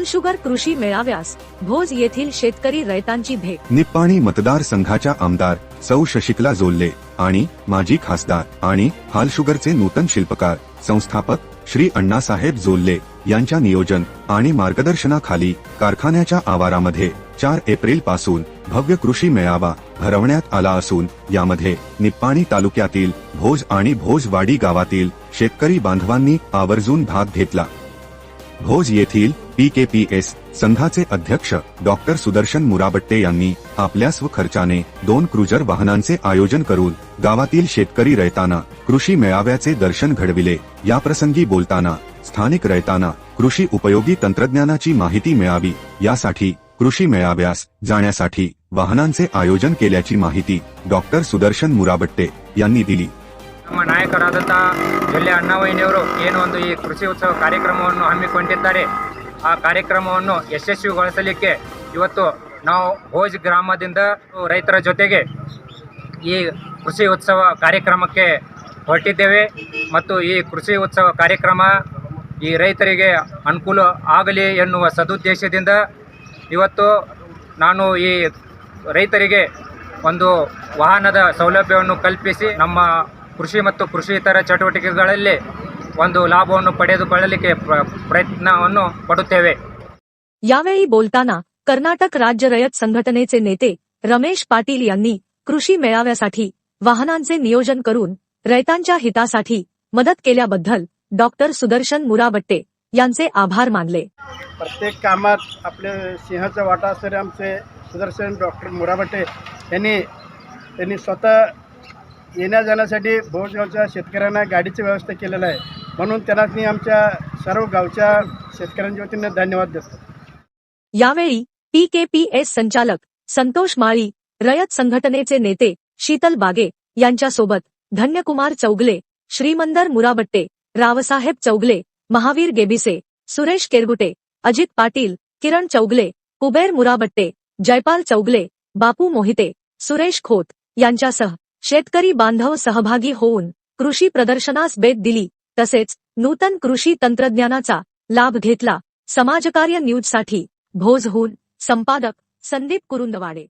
हालशुगर कृषी मेळाव्यास भोज येथील शेतकरी रयतांची भेट. निप्पाणी मतदारसंघाच्या आमदार सौ शशिकला जोल्ले आणि माजी खासदार आणि हालशुगरचे नूतन शिल्पकार संस्थापक श्री अण्णासाहेब जोल्ले यांच्या नियोजन आणि मार्गदर्शनाखाली कारखान्याच्या आवारामध्ये चार एप्रिलपासून भव्य कृषी मेळावा भरवण्यात आला असून यामध्ये निप्पाणी तालुक्यातील भोज आणि भोजवाडी गावातील शेतकरी बांधवांनी आवर्जून भाग घेतला. भोज येथील पी के पी एस संघाचे अध्यक्ष डॉक्टर सुदर्शन मुराबट्टे यांनी आपल्या स्वखर्चाने दोन क्रुजर वाहनांचे आयोजन करून गावातील शेतकरी रयताना कृषी मेळाव्याचे दर्शन घडविले. याप्रसंगी बोलताना स्थानिक रयताना कृषी उपयोगी तंत्रज्ञानाची माहिती मिळावी यासाठी कृषी मेळाव्यास जाण्यासाठी वाहनांचे आयोजन केल्याची माहिती डॉक्टर सुदर्शन मुराबट्टे यांनी दिली. ನಮ್ಮ ನಾಯಕರಾದಂಥ ಜೊಲ್ಲೆ ಅಣ್ಣಾವಯ್ಯನವರು ಏನು ಒಂದು ಈ ಕೃಷಿ ಉತ್ಸವ ಕಾರ್ಯಕ್ರಮವನ್ನು ಹಮ್ಮಿಕೊಂಡಿದ್ದಾರೆ. ಆ ಕಾರ್ಯಕ್ರಮವನ್ನು ಯಶಸ್ವಿಗೊಳಿಸಲಿಕ್ಕೆ ಇವತ್ತು ನಾವು ಭೋಜ್ ಗ್ರಾಮದಿಂದ ರೈತರ ಜೊತೆಗೆ ಈ ಕೃಷಿ ಉತ್ಸವ ಕಾರ್ಯಕ್ರಮಕ್ಕೆ ಹೊರಟಿದ್ದೇವೆ. ಮತ್ತು ಈ ಕೃಷಿ ಉತ್ಸವ ಕಾರ್ಯಕ್ರಮ ಈ ರೈತರಿಗೆ ಅನುಕೂಲ ಆಗಲಿ ಎನ್ನುವ ಸದುದ್ದೇಶದಿಂದ ಇವತ್ತು ನಾನು ಈ ರೈತರಿಗೆ ಒಂದು ವಾಹನದ ಸೌಲಭ್ಯವನ್ನು ಕಲ್ಪಿಸಿ ನಮ್ಮ ಕೃಷಿ ಮತ್ತು ಕೃಷಿಯಿತರ ಚಟುವಟಿಕೆಗಳಲ್ಲಿ ಒಂದು ಲಾಭವನ್ನು ಪಡೆದುಕೊಳ್ಳಲಿಕ್ಕೆ ಪ್ರ- ಪ್ರಯತ್ನವನ್ನು ಪಡುತ್ತೇವೆ यावेळी बोलताना कर्नाटक राज्य रयत संघटनेचे नेते रमेश पाटील यांनी कृषी मेळाव्यासाठी वाहनांचे नियोजन करून रयतांच्या हितासाठी मदत केल्याबद्दल डॉक्टर सुदर्शन मुराबट्टे यांचे आभार मानले प्रत्येक कामात आपले सिंहाचा वाटा असणारे आमचे सुदर्शन डॉक्टर मुराबटे यांनी त्यांनी स्वतः येण्या जाण्यासाठी भोजगावच्या शेतकऱ्यांना गाडीची व्यवस्था केलेलं आहे. म्हणून त्यांना मी आमच्या सर्व गावच्या शेतकऱ्यांच्या वतीने धन्यवाद देतो. यावेळी पीकेपीएस संचालक संतोष माळी रयत संघटनेचे नेते शीतल बागे यांच्यासोबत धन्यकुमार चौगले श्रीमंदर मुराबट्टे रावसाहेब चौगले महावीर गेबिसे सुरेश केरगुटे अजित पाटील किरण चौगले कुबेर मुराबट्टे जयपाल चौगले बापू मोहिते सुरेश खोत यांच्यासह शेतकरी बांधव सहभागी होऊन कृषी प्रदर्शनास भेट दिली. तसेच नूतन कृषी तंत्रज्ञानाचा लाभ घेतला. समाजकार्य न्यूजसाठी भोजहून संपादक संदीप कुरुंदवाडे.